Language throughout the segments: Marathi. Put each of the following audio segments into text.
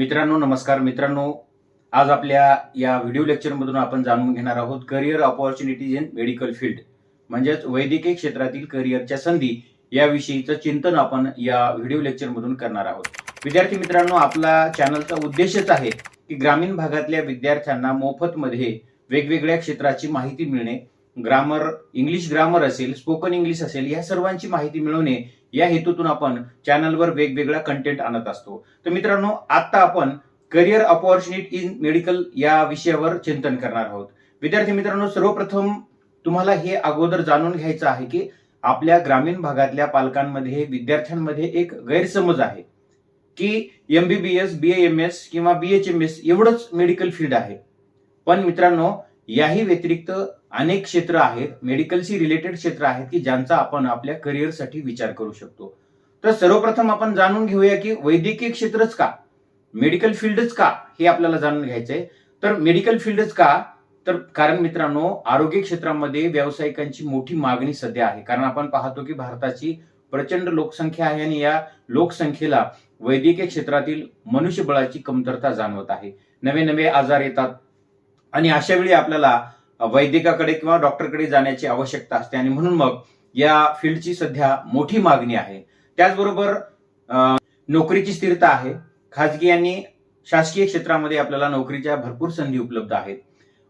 मित्रांनो नमस्कार. मित्रांनो आज आपल्या या व्हिडिओ लेक्चरमधून आपण जाणून घेणार आहोत career opportunities in medical field म्हणजेच वैद्यकीय क्षेत्रातील करिअरच्या संधी याविषयीचं चिंतन आपण या व्हिडिओ लेक्चरमधून करणार आहोत. विद्यार्थी मित्रांनो आपला चॅनलचा उद्देशच आहे की ग्रामीण भागातल्या विद्यार्थ्यांना मोफतमध्ये वेगवेगळ्या क्षेत्राची माहिती मिळणे ग्रामर इंग्लिश ग्रामर असेल स्पोकन इंग्लिश असेल या सर्वांची माहिती मिळवणे या हेतूतून आपण चॅनलवर वेगवेगळा कंटेंट आणत असतो. तर मित्रांनो आता आपण करिअर ऑपॉर्च्युनिटी इन मेडिकल या विषयावर चिंतन करणार आहोत. विद्यार्थी मित्रांनो सर्वप्रथम तुम्हाला हे अगोदर जाणून घ्यायचं आहे की आपल्या ग्रामीण भागातल्या पालकांमध्ये विद्यार्थ्यांमध्ये एक गैरसमज आहे की एमबीबीएस बी एम एस किंवा बी एच एम एस एवढंच मेडिकल फील्ड आहे. पण मित्रांनो याही व्यतिरिक्त अनेक क्षेत्र आहेत मेडिकलशी रिलेटेड क्षेत्र आहेत की ज्यांचा आपण आपल्या करिअरसाठी विचार करू शकतो. तर सर्वप्रथम आपण जाणून घेऊया की वैद्यकीय क्षेत्रच का? मेडिकल फील्डच का? हे आपल्याला जाणून घ्यायचंय. तर मेडिकल फील्डच का? तर कारण मित्रांनो आरोग्य क्षेत्रामध्ये व्यावसायिकांची मोठी मागणी सध्या आहे. कारण आपण पाहतो की भारताची प्रचंड लोकसंख्या आहे आणि या लोकसंख्येला वैद्यकीय क्षेत्रातील मनुष्यबळाची कमतरता जाणवत आहे. नवे नवे आजार येतात आणि अशा वेळी आपल्याला वैद्यकाकडे किंवा डॉक्टरकडे जाण्याची आवश्यकता असते. आणि म्हणून मग या फील्डची सध्या मोठी मागणी आहे. त्याचबरोबर नोकरीची स्थिरता आहे. खाजगी आणि शासकीय क्षेत्रामध्ये आपल्याला नोकरीच्या भरपूर संधी उपलब्ध आहेत.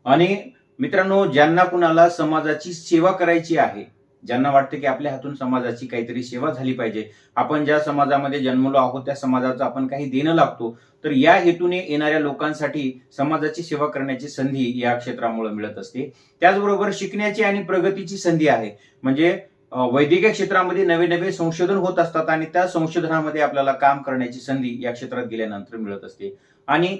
आणि मित्रांनो ज्यांना कुणाला समाजाची सेवा करायची आहे ज्यांना वाटतं की आपल्या हातून समाजाची काहीतरी सेवा झाली पाहिजे. आपण ज्या समाजामध्ये जन्मलो आहोत त्या समाजाचं आपण काही देणं लागतो तर या हेतूने येणाऱ्या लोकांसाठी समाजाची सेवा करण्याची संधी या क्षेत्रामुळे मिळत असते. त्याचबरोबर शिकण्याची आणि प्रगतीची संधी आहे. म्हणजे वैद्यकीय क्षेत्रामध्ये नवे नवे संशोधन होत असतात आणि त्या संशोधनामध्ये आपल्याला काम करण्याची संधी या क्षेत्रात गेल्यानंतर मिळत असते. आणि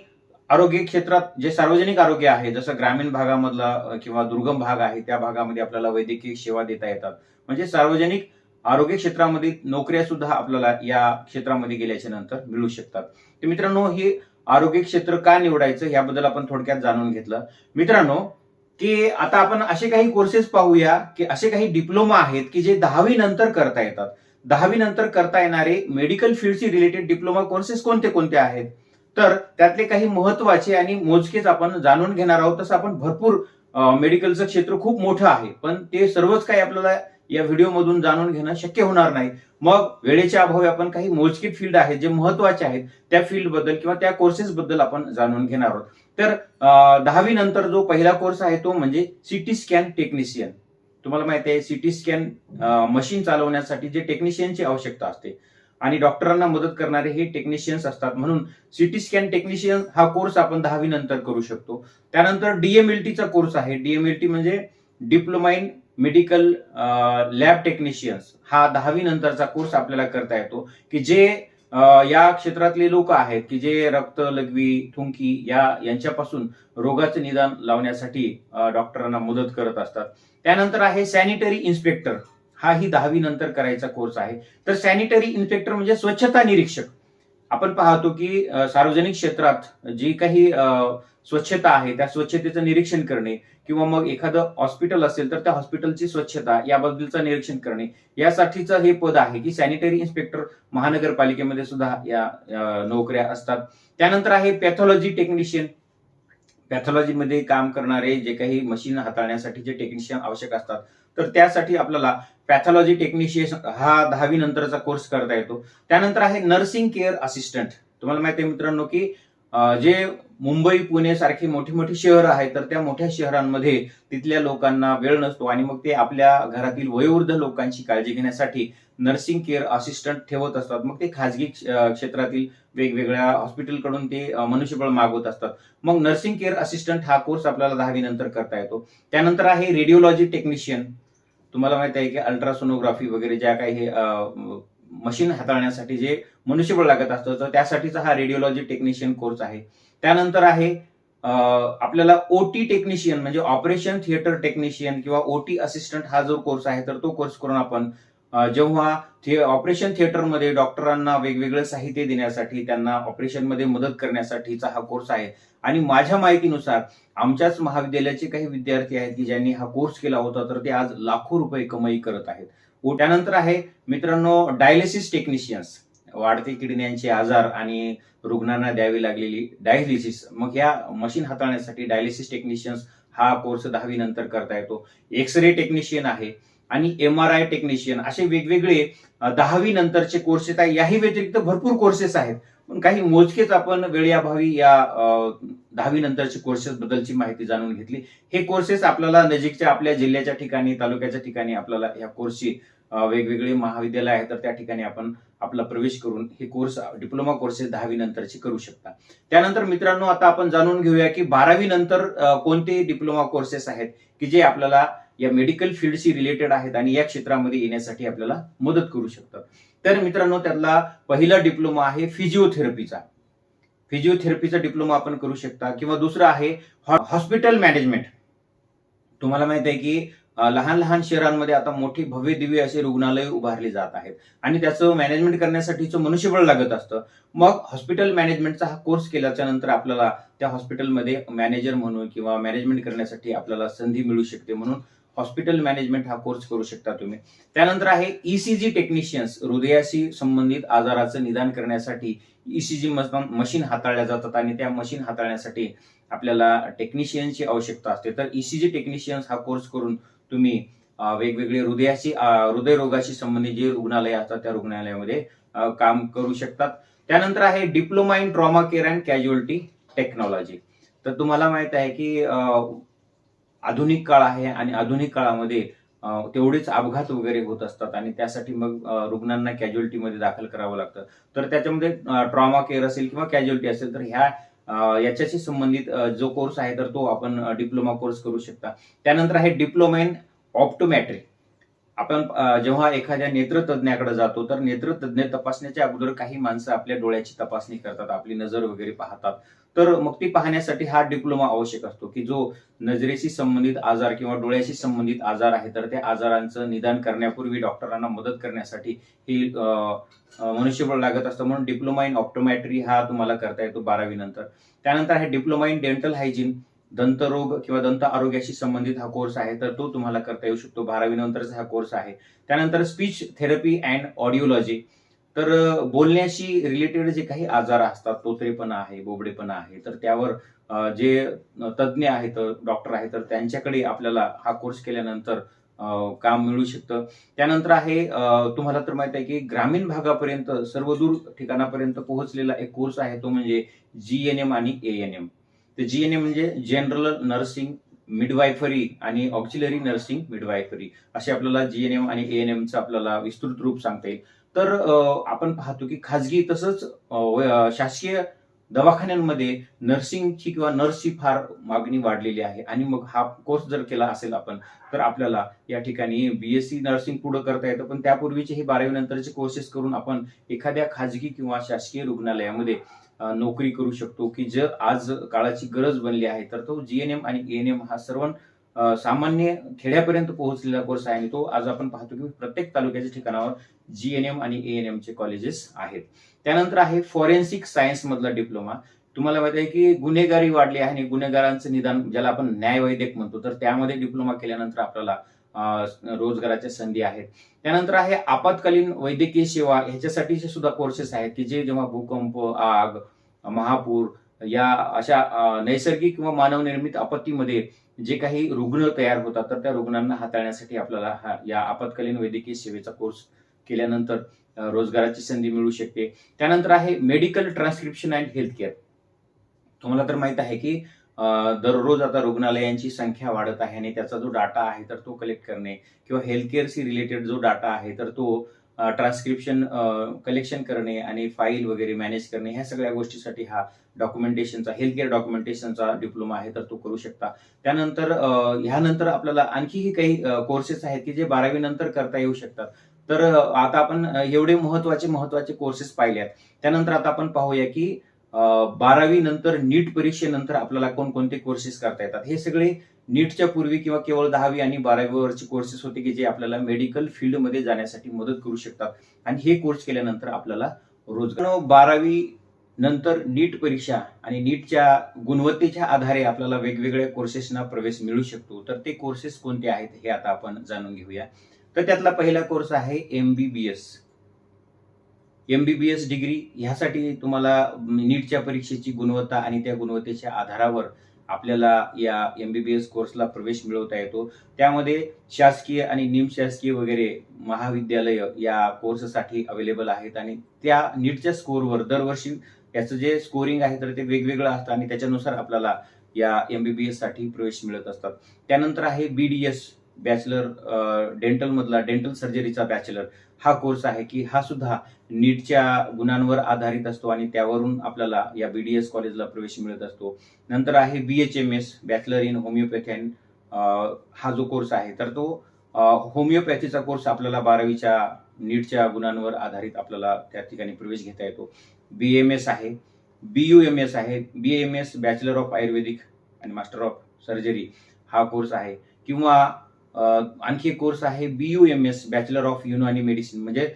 आरोग्य क्षेत्रात जे सार्वजनिक आरोग्य आहे जसं ग्रामीण भागामधला किंवा दुर्गम भाग आहे त्या भागामध्ये आपल्याला वैद्यकीय सेवा देता येतात. म्हणजे सार्वजनिक आरोग्य क्षेत्रामध्ये नोकऱ्या सुद्धा आपल्याला या क्षेत्रामध्ये गेल्याच्यानंतर मिळू शकतात. तर मित्रांनो हे आरोग्य क्षेत्र का निवडायचं याबद्दल आपण थोडक्यात जाणून घेतलं. मित्रांनो की आता आपण असे काही कोर्सेस पाहूया की असे काही डिप्लोमा आहेत की जे दहावी नंतर करता येतात. दहावी नंतर करता येणारे मेडिकल फील्डशी रिलेटेड डिप्लोमा कोर्सेस कोणते कोणते आहेत? तर त्यातले काही महत्त्वाचे आणि मोजकेच आपण जाणून घेणार आहोत. तसं आपण भरपूर मेडिकलचं क्षेत्र खूप मोठं आहे पण ते सर्वच काही आपल्याला या व्हिडिओमधून जाणून घेणं शक्य होणार नाही. मग वेळेच्या अभावी आपण काही मोजके फील्ड आहेत जे महत्त्वाचे आहेत त्या फील्डबद्दल किंवा त्या कोर्सेस बद्दल आपण जाणून घेणार आहोत. तर दहावी नंतर जो पहिला कोर्स आहे तो म्हणजे सिटी स्कॅन टेक्निशियन तुम्हाला माहिती आहे सिटी स्कॅन मशीन चालवण्यासाठी जे टेक्निशियनची आवश्यकता असते आणि डॉक्टरांना मदत करणारे हे टेक्निशियन्स असतात. म्हणून सिटी स्कॅन टेक्निशियन हा कोर्स आपण दहावी नंतर करू शकतो. त्यानंतर डीएमएलटीचा कोर्स आहे. डीएमएलटी म्हणजे diploma in medical lab technicians हा दहावी नंतरचा कोर्स आपल्याला करता येतो. की जे या क्षेत्रातले लोक आहेत की जे रक्त लघवी थुंकी या यांच्यापासून रोगाचं निदान लावण्यासाठी डॉक्टरांना मदत करत असतात. त्यानंतर आहे सॅनिटरी इन्स्पेक्टर हा ही दहावी नंतर करायचा कोर्स आहे. तर सॅनिटरी इन्स्पेक्टर म्हणजे स्वच्छता निरीक्षक. आपण पाहतो की सार्वजनिक क्षेत्रात जी काही स्वच्छता आहे त्या स्वच्छतेचं निरीक्षण करणे किंवा मग एखादं हॉस्पिटल असेल तर त्या हॉस्पिटलची स्वच्छता याबद्दलचं निरीक्षण करणे यासाठीचं हे पद आहे की सॅनिटरी इन्स्पेक्टर महानगरपालिकेमध्ये सुद्धा या नोकऱ्या असतात. त्यानंतर आहे पॅथॉलॉजी टेक्निशियन पॅथॉलॉजीमध्ये काम करणारे जे काही मशीन हाताळण्यासाठी जे टेक्निशियन आवश्यक असतात तर त्यासाठी आपल्याला पॅथॉलॉजी टेक्निशियन हा दहावी नंतरचा कोर्स करता येतो. त्यानंतर आहे नर्सिंग केअर असिस्टंट तुम्हाला माहिती आहे मित्रांनो की जे मुंबई पुणे सारखी मोठी मोठी शहर आहेत तर त्या मोठ्या शहरांमध्ये तिथल्या लोकांना वेळ नसतो आणि मग ते आपल्या घरातील वयोवृद्ध लोकांची काळजी घेण्यासाठी नर्सिंग केअर असिस्टंट ठेवत असतात. मग ते खाजगी क्षेत्रातील वेगवेगळ्या हॉस्पिटलकडून ते मनुष्यबळ मागवत असतात. मग नर्सिंग केअर असिस्टंट हा कोर्स आपल्याला दहावी नंतर करता येतो. त्यानंतर आहे रेडिओलॉजी टेक्निशियन तुम्हाला माहिती आहे की अल्ट्रासोनोग्राफी वगैरे ज्या काही मशीन हाताळण्यासाठी जे मनुष्यबळ लागत असतं तर त्यासाठीचा हा रेडिओलॉजी टेक्निशियन कोर्स आहे. त्यानंतर आहे आपल्याला ओटी टेक्निशियन म्हणजे ऑपरेशन थिएटर टेक्निशियन किंवा ओटी असिस्टंट हा जो कोर्स आहे तर तो कोर्स करून आपण जेव्हा थे ऑपरेशन थिएटरमध्ये डॉक्टरांना वेगवेगळं साहित्य देण्यासाठी त्यांना ऑपरेशनमध्ये मदत करण्यासाठीचा हा कोर्स आहे. आणि माझ्या माहितीनुसार आमच्याच महाविद्यालयाचे काही विद्यार्थी आहेत की ज्यांनी हा कोर्स केला होता तर ते आज लाखो रुपये कमाई करत आहेत. त्यानंतर आहे मित्रांनो डायलिसिस टेक्निशियन्स वाढते किडण्यांचे आजार आणि रुग्णांना द्यावी लागलेली डायलिसिस मग या मशीन हाताळण्यासाठी डायलिसिस टेक्निशियन्स हा कोर्स दहावी नंतर करता येतो. एक्स रे टेक्निशियन आहे. आणि एम आर आय टेक्निशियन असे वेगवेगळे दहावी नंतरचे कोर्सेस आहे याही व्यतिरिक्त भरपूर कोर्सेस आहेत. पण काही मोजकेच आपण वेळेअभावी या दहावी नंतरचे कोर्सेस बद्दलची माहिती जाणून घेतली. हे कोर्सेस आपल्याला नजीकच्या आपल्या जिल्ह्याच्या ठिकाणी तालुक्याच्या ठिकाणी आपल्याला या कोर्सची वेगवेगळे महाविद्यालय आहे तर त्या ठिकाणी आपण आपला प्रवेश करून हे कोर्स डिप्लोमा कोर्सेस दहावी नंतरचे करू शकता. त्यानंतर मित्रांनो आता आपण जाणून घेऊया की बारावी नंतर कोणते डिप्लोमा कोर्सेस आहेत की जे आपल्याला या मेडिकल फील्डशी रिलेटेड आहेत आणि या क्षेत्रामध्ये येण्यासाठी आपल्याला मदत करू शकतात तर मित्रांनो त्यातला पहिला डिप्लोमा आहे फिजिओथेरपीचा फिजिओथेरपीचा डिप्लोमा आपण करू शकता. किंवा दुसरा आहे हॉस्पिटल मॅनेजमेंट तुम्हाला माहीत आहे की लहान लहान शहरांमध्ये आता मोठी भव्य दिव्य असे रुग्णालय उभारली जात आहेत. आणि त्याचं मॅनेजमेंट करण्यासाठीचं मनुष्यबळ लागत असतं. मग हॉस्पिटल मॅनेजमेंटचा हा कोर्स केल्याच्यानंतर आपल्याला त्या हॉस्पिटलमध्ये मॅनेजर म्हणून किंवा मॅनेजमेंट करण्यासाठी आपल्याला संधी मिळू शकते म्हणून हॉस्पिटल मॅनेजमेंट हा कोर्स करू शकता तुम्ही. त्यानंतर आहे ईसीजी टेक्निशियन्स हृदयाशी संबंधित आजाराचं निदान करण्यासाठी ईसीजी मशीन हाताळल्या जातात आणि त्या मशीन हाताळण्यासाठी आपल्याला टेक्निशियनची आवश्यकता असते. तर ईसीजी टेक्निशियन्स हा कोर्स करून तुम्ही वेगवेगळे हृदयाशी हृदयरोगाशी संबंधित जे रुग्णालय असतात त्या रुग्णालयामध्ये काम करू शकतात. त्यानंतर आहे diploma in trauma care and casualty technology. तर तुम्हाला माहीत आहे की आधुनिक काळ आहे आणि आधुनिक काळामध्ये तेवढेच अपघात वगैरे होत असतात आणि त्यासाठी मग रुग्णांना कॅज्युअल्टीमध्ये दाखल करावं लागतं. तर त्याच्यामध्ये ट्रॉमा केअर असेल किंवा कॅज्युअल्टी असेल तर ह्या याच्याशी संबंधित जो कोर्स आहे तर तो आपण डिप्लोमा कोर्स करू शकता. त्यानंतर आहे डिप्लोमा इन ऑप्टोमॅट्री आपण जेव्हा एखाद्या नेत्रतज्ञाकडे जातो तर नेत्रतज्ञ तपासण्याच्या अगोदर काही माणसं आपल्या डोळ्याची तपासणी करतात आपली नजर वगैरे पाहतात. तर मग ती पाहण्यासाठी हा डिप्लोमा आवश्यक असतो की जो नजरेशी संबंधित आजार किंवा डोळ्याशी संबंधित आजार आहे तर त्या आजारांचं निदान करण्यापूर्वी डॉक्टरांना मदत करण्यासाठी ही मनुष्यबळ लागत असतं. म्हणून डिप्लोमा इन ऑप्टोमॅट्री हा तुम्हाला करता येतो बारावी नंतर. त्यानंतर आहे डिप्लोमा इन डेंटल हायजीन दंतरोग किंवा दंत आरोग्याशी संबंधित हा कोर्स आहे तर तो तुम्हाला करता येऊ शकतो. बारावी नंतरचा हा कोर्स आहे. त्यानंतर स्पीच थेरपी अँड ऑडिओलॉजी तर बोलण्याशी रिलेटेड जे काही आजार असतात तोतरेपणा आहे बोबडेपणा आहे तर त्यावर जे तज्ज्ञ आहेत डॉक्टर आहेत तर त्यांच्याकडे आपल्याला हा कोर्स केल्यानंतर काम मिळू शकतं. त्यानंतर आहे तुम्हाला तर माहीत आहे की ग्रामीण भागापर्यंत सर्वदूर ठिकाणापर्यंत पोहोचलेला एक कोर्स आहे तो म्हणजे जी एन एम आणि ए एन एम तर जी एन एम म्हणजे जनरल नर्सिंग मिडवायफरी आणि ऑक्सिलरी नर्सिंग मिडवायफरी असे आपल्याला जी एन एम आणि ए एन एमचं आपल्याला विस्तृत रूप सांगता येईल. तर आपण पाहतो की खाजगी तसंच व- शासकीय दवाखान्यांमध्ये नर्सिंगची किंवा नर्सची फार मागणी वाढलेली आहे. आणि मग हा कोर्स जर केला असेल आपण तर आपल्याला या ठिकाणी बीएससी नर्सिंग पुढे करता येतं. पण त्यापूर्वीचे हे बारावी नंतरचे कोर्सेस करून आपण एखाद्या खाजगी किंवा शासकीय रुग्णालयामध्ये नोकरी करू शकतो की जर आज काळाची गरज बनली आहे. तर तो जीएनएम आणि एएनएम हा सर्व सामान्य खेड्यापर्यंत पोहोचलेला कोर्स आहे आणि तो आज आपण पाहतो की प्रत्येक तालुक्याच्या ठिकाणावर जीएनएम आणि ए एन चे कॉलेजेस आहेत. त्यानंतर आहे फॉरेन्सिक सायन्स मधला डिप्लोमा तुम्हाला माहिती आहे की गुन्हेगारी वाढली आहे आणि गुन्हेगारांचं निदान ज्याला आपण न्यायवैद्यक म्हणतो तर त्यामध्ये डिप्लोमा केल्यानंतर आपल्याला रोजगाराच्या संधी आहेत. त्यानंतर आहे आपत्कालीन वैद्यकीय सेवा. ह्याच्यासाठीचे सुद्धा कोर्सेस आहेत की जे जेव्हा भूकंप आग महापूर या अशा नैसर्गिक किंवा मानवनिर्मित आपत्तीमध्ये जे काही रुग्ण तयार होतात तर त्या रुग्णांना हाताळण्यासाठी आपल्याला हा या आपत्कालीन वैद्यकीय सेवेचा कोर्स केल्यानंतर रोजगाराची संधी मिळू शकते. त्यानंतर आहे medical transcription and health care तुम्हाला तर माहीत आहे की दररोज आता रुग्णालयांची संख्या वाढत आहे आणि त्याचा जो डाटा आहे तर तो कलेक्ट करणे किंवा हेल्थ केअरशी रिलेटेड जो डाटा आहे तर तो ट्रान्स्क्रिप्शन कलेक्शन करणे आणि फाईल वगैरे मॅनेज करणे ह्या सगळ्या गोष्टीसाठी हा डॉक्युमेंटेशनचा हेल्थ केअर डॉक्युमेंटेशनचा डिप्लोमा आहे तर तो करू शकता. त्यानंतर ह्यानंतर आपल्याला आणखीही काही कोर्सेस आहेत की जे बारावी नंतर करता येऊ शकतात. तर आता आपण एवढे महत्त्वाचे महत्त्वाचे कोर्सेस पाहिले आहेत त्यानंतर आता आपण पाहूया की बारावी नंतर नीट परीक्षेनंतर आपल्याला कोणकोणते कोर्सेस करता येतात? हे सगळे नीटच्या पूर्वी किंवा केवळ दहावी आणि बारावीवरचे कोर्सेस होते की जे आपल्याला मेडिकल फील्डमध्ये जाण्यासाठी मदत करू शकतात. आणि हे कोर्स केल्यानंतर आपल्याला रोजगार. बारावी नंतर नीट परीक्षा आणि नीटच्या गुणवत्तेच्या आधारे आपल्याला वेगवेगळ्या कोर्सेसना प्रवेश मिळू शकतो. तर ते कोर्सेस कोणते आहेत हे आता आपण जाणून घेऊया. तर त्यातला पहिला कोर्स आहे MBBS M B B S degree ह्यासाठी तुम्हाला नीटच्या परीक्षेची गुणवत्ता आणि त्या गुणवत्तेच्या आधारावर आपल्याला या एम बी बी एस कोर्सला प्रवेश मिळवता येतो. त्यामध्ये शासकीय आणि निमशासकीय वगैरे महाविद्यालय या कोर्ससाठी अवेलेबल आहेत आणि त्या नीटच्या स्कोरवर दरवर्षी याचं जे स्कोरिंग आहे तर ते वेगवेगळं असतं आणि त्याच्यानुसार आपल्याला या एम बी बी एससाठी प्रवेश मिळत असतात. त्यानंतर आहे बी डी एस बॅचलर डेंटलमधला डेंटल सर्जरीचा बॅचलर हा कोर्स आहे की हा सुद्धा नीटच्या गुणांवर आधारित असतो आणि त्यावरून आपल्याला या बी डी एस कॉलेजला प्रवेश मिळत असतो. नंतर आहे B H M S bachelor in homoeopathy and हा जो कोर्स आहे तर तो होमिओपॅथीचा कोर्स आपल्याला बारावीच्या नीटच्या गुणांवर आधारित आपल्याला त्या ठिकाणी प्रवेश घेता येतो. बी एम एस आहे बी यू एम एस आहे B M S bachelor of Ayurvedic आणि मास्टर ऑफ सर्जरी हा कोर्स आहे. किंवा आणखी एक कोर्स आहे B U M S bachelor of Unani medicine म्हणजे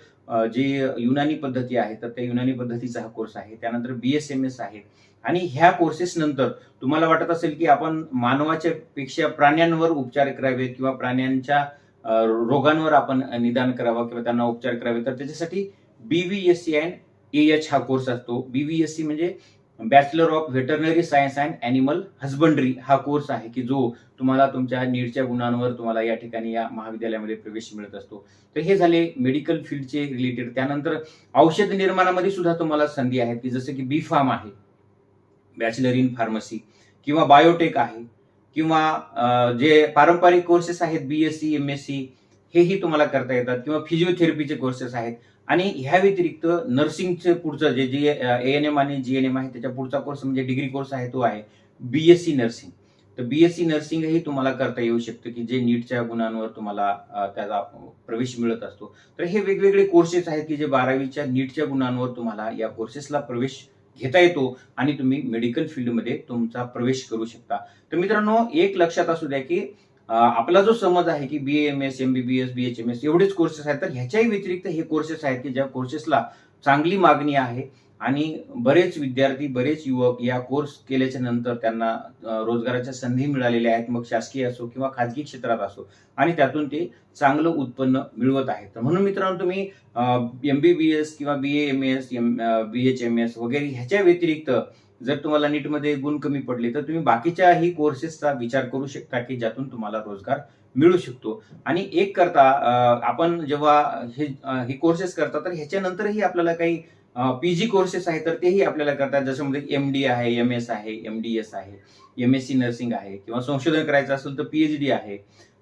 जे युनानी पद्धती आहे तर त्या युनानी पद्धतीचा हा कोर्स आहे. त्यानंतर बी एस एम एस आहे. आणि ह्या कोर्सेस नंतर तुम्हाला वाटत असेल की आपण मानवाच्या पेक्षा प्राण्यांवर उपचार करावे किंवा प्राण्यांच्या रोगांवर आपण निदान करावं किंवा त्यांना उपचार करावे तर त्याच्यासाठी बीव्हीएससी अँड ए एच हा कोर्स असतो. बीव्हीएससी म्हणजे bachelor of veterinary science and animal husbandry हा कोर्स आहे की जो तुम्हाला तुमच्या नीटच्या गुणांवर तुम्हाला या ठिकाणी या महाविद्यालयामध्ये प्रवेश मिळत असतो. तर हे झाले मेडिकल फील्डचे रिलेटेड त्यानंतर औषध निर्माणामध्ये सुद्धा तुम्हाला संधी आहेत की जसं की बी फार्म आहे बॅचलर इन फार्मसी किंवा बायोटेक आहे किंवा जे पारंपरिक कोर्सेस आहेत B S C M S C हेही तुम्हाला करता येतात किंवा फिजिओथेरपीचे कोर्सेस आहेत. आणि ह्या व्यतिरिक्त नर्सिंगचे पुढचं जे जे ए एन एम आणि जी एन एम आहे त्याच्या पुढचा कोर्स म्हणजे डिग्री कोर्स आहे तो आहे बी एस सी नर्सिंग तर बी एस सी नर्सिंगही तुम्हाला करता येऊ शकतं की जे नीटच्या गुणांवर तुम्हाला त्याचा प्रवेश मिळत असतो. तर हे वेगवेगळे कोर्सेस आहेत की जे बारावीच्या नीटच्या गुणांवर तुम्हाला या कोर्सेसला प्रवेश घेता येतो आणि तुम्ही मेडिकल फील्डमध्ये तुमचा प्रवेश करू शकता. तर मित्रांनो एक लक्षात असू द्या की आपला जो समज आहे की B M S M B B S B H M S एवढेच कोर्सेस आहेत तर ह्याच्याही व्यतिरिक्त हे कोर्सेस आहेत की ज्या कोर्सेसला चांगली मागणी आहे. आणि बरेच विद्यार्थी बरेच युवक या कोर्स केल्याच्यानंतर त्यांना रोजगाराच्या संधी मिळालेल्या आहेत. मग शासकीय असो किंवा खाजगी क्षेत्रात असो. आणि त्यातून ते चांगलं उत्पन्न मिळवत आहेत. तर म्हणून मित्रांनो तुम्ही एम बी बी एस किंवा B M S M B H M S वगैरे ह्याच्या व्यतिरिक्त जर तुम्हाला नीटमध्ये गुण कमी पडले तर तुम्ही बाकीच्याही कोर्सेसचा विचार करू शकता की ज्यातून तुम्हाला रोजगार मिळू शकतो. आणि एक करता आपण जेव्हा हे हे कोर्सेस करता तर ह्याच्यानंतरही आपल्याला काही पीजी कोर्सेस आहेत तर तेही आपल्याला करतात जसं म्हणजे एम डी आहे एम एस आहे एम डी एस आहे एम एस सी नर्सिंग आहे किंवा संशोधन करायचं असेल तर पीएच डी आहे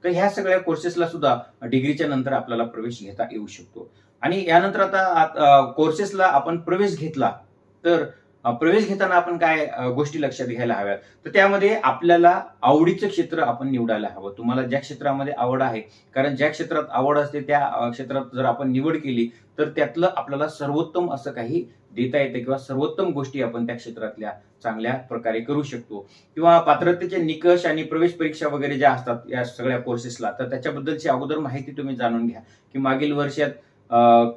तर ह्या सगळ्या कोर्सेसला सुद्धा डिग्रीच्या नंतर आपल्याला प्रवेश घेता येऊ शकतो. आणि यानंतर आता कोर्सेसला आपण प्रवेश घेतला तर प्रवेश घेताना आपण काय गोष्टी लक्षात घ्यायला हव्यात? तर त्यामध्ये आपल्याला आवडीचं क्षेत्र आपण निवडायला हवं. तुम्हाला ज्या क्षेत्रामध्ये आवड आहे कारण ज्या क्षेत्रात आवड असते त्या क्षेत्रात जर आपण निवड केली तर त्यातलं आपल्याला सर्वोत्तम असं काही देता येतं किंवा सर्वोत्तम गोष्टी आपण त्या क्षेत्रातल्या चांगल्या प्रकारे करू शकतो. किंवा पात्रतेचे निकष आणि प्रवेश परीक्षा वगैरे ज्या असतात या सगळ्या कोर्सेसला तर त्याच्याबद्दलची अगोदर माहिती तुम्ही जाणून घ्या. की मागील वर्षात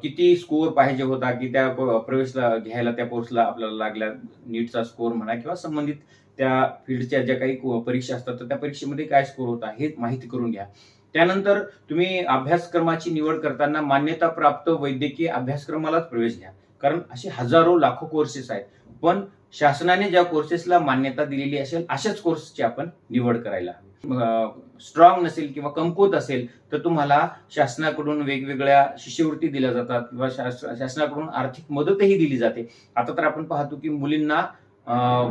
किती स्कोअर पाहिजे होता की त्या प्रवेशला घ्यायला त्या कोर्सला आपल्याला लागल्या नीटचा स्कोअर म्हणा किंवा संबंधित त्या फील्डच्या ज्या काही परीक्षा असतात तर त्या परीक्षेमध्ये काय स्कोअर होता हे माहिती करून घ्या. त्यानंतर तुम्ही अभ्यासक्रमाची निवड करताना मान्यता प्राप्त वैद्यकीय अभ्यासक्रमालाच प्रवेश घ्या. कारण असे हजारो लाखो कोर्सेस आहेत. पण शासनाने ज्या कोर्सेसला मान्यता दिलेली असेल अशाच कोर्सची आपण निवड करायला हवी. स्ट्रॉंग नसेल किंवा कमकुवत असेल तर तुम्हाला शासनाकडून वेगवेगळ्या शिष्यवृत्ती दिल्या जातात किंवा शासनाकडून आर्थिक मदतही दिली जाते. आता तर आपण पाहतो की मुलींना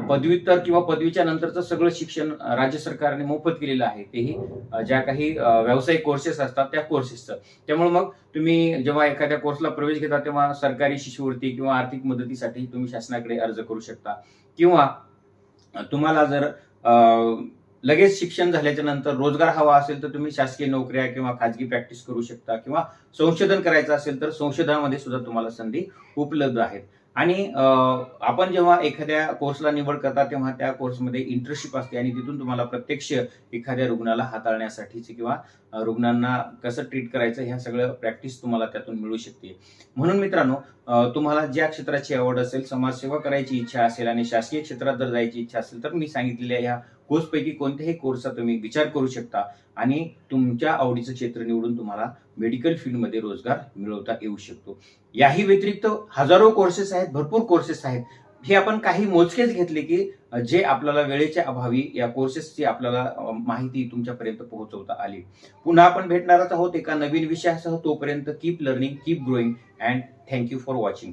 पदव्युत्तर किंवा पदवीच्या नंतरचं सगळं शिक्षण राज्य सरकारने मोफत केलेलं आहे. तेही ज्या काही व्यावसायिक कोर्सेस असतात त्या कोर्सेसचं त्यामुळे मग तुम्ही जेव्हा एखाद्या कोर्सला प्रवेश घेता तेव्हा सरकारी शिष्यवृत्ती किंवा आर्थिक मदतीसाठी तुम्ही शासनाकडे अर्ज करू शकता. किंवा तुम्हाला जर अं, लगेच शिक्षण झाल्याच्यानंतर रोजगार हवा असेल तर तुम्ही शासकीय नोकऱ्या किंवा खाजगी प्रॅक्टिस करू शकता किंवा संशोधन करायचं असेल तर संशोधनामध्ये सुद्धा तुम्हाला संधी उपलब्ध आहेत. आणि आपण जेव्हा एखाद्या कोर्सला निवड करता तेव्हा त्या कोर्समध्ये इंटर्नशिप असते आणि तिथून तुम्हाला प्रत्यक्ष एखाद्या रुग्णाला हाताळण्यासाठीची किंवा रुग्णांना कसं ट्रीट करायचं ह्या सगळं प्रॅक्टिस तुम्हाला त्यातून मिळू शकते. म्हणून मित्रांनो तुम्हाला ज्या क्षेत्राची आवड असेल समाजसेवा करायची इच्छा असेल आणि शासकीय क्षेत्रात जर जायची इच्छा असेल तर मी सांगितलेल्या ह्या कोर्सपैकी कोणत्याही कोर्सचा तुम्ही विचार करू शकता आणि तुमच्या आवडीचं क्षेत्र निवडून तुम्हाला मेडिकल फील्डमध्ये रोजगार मिळवता येऊ शकतो. याही व्यतिरिक्त हजारो कोर्सेस आहेत भरपूर कोर्सेस आहेत. हे आपण काही मोजकेच घेतले की जे आपल्याला वेळेच्या अभावी या कोर्सेसची आपल्याला माहिती तुमच्यापर्यंत पोहोचवता आली. पुन्हा आपण भेटणारच आहोत एका नवीन विषयासह. तोपर्यंत keep learning keep growing and thank you for watching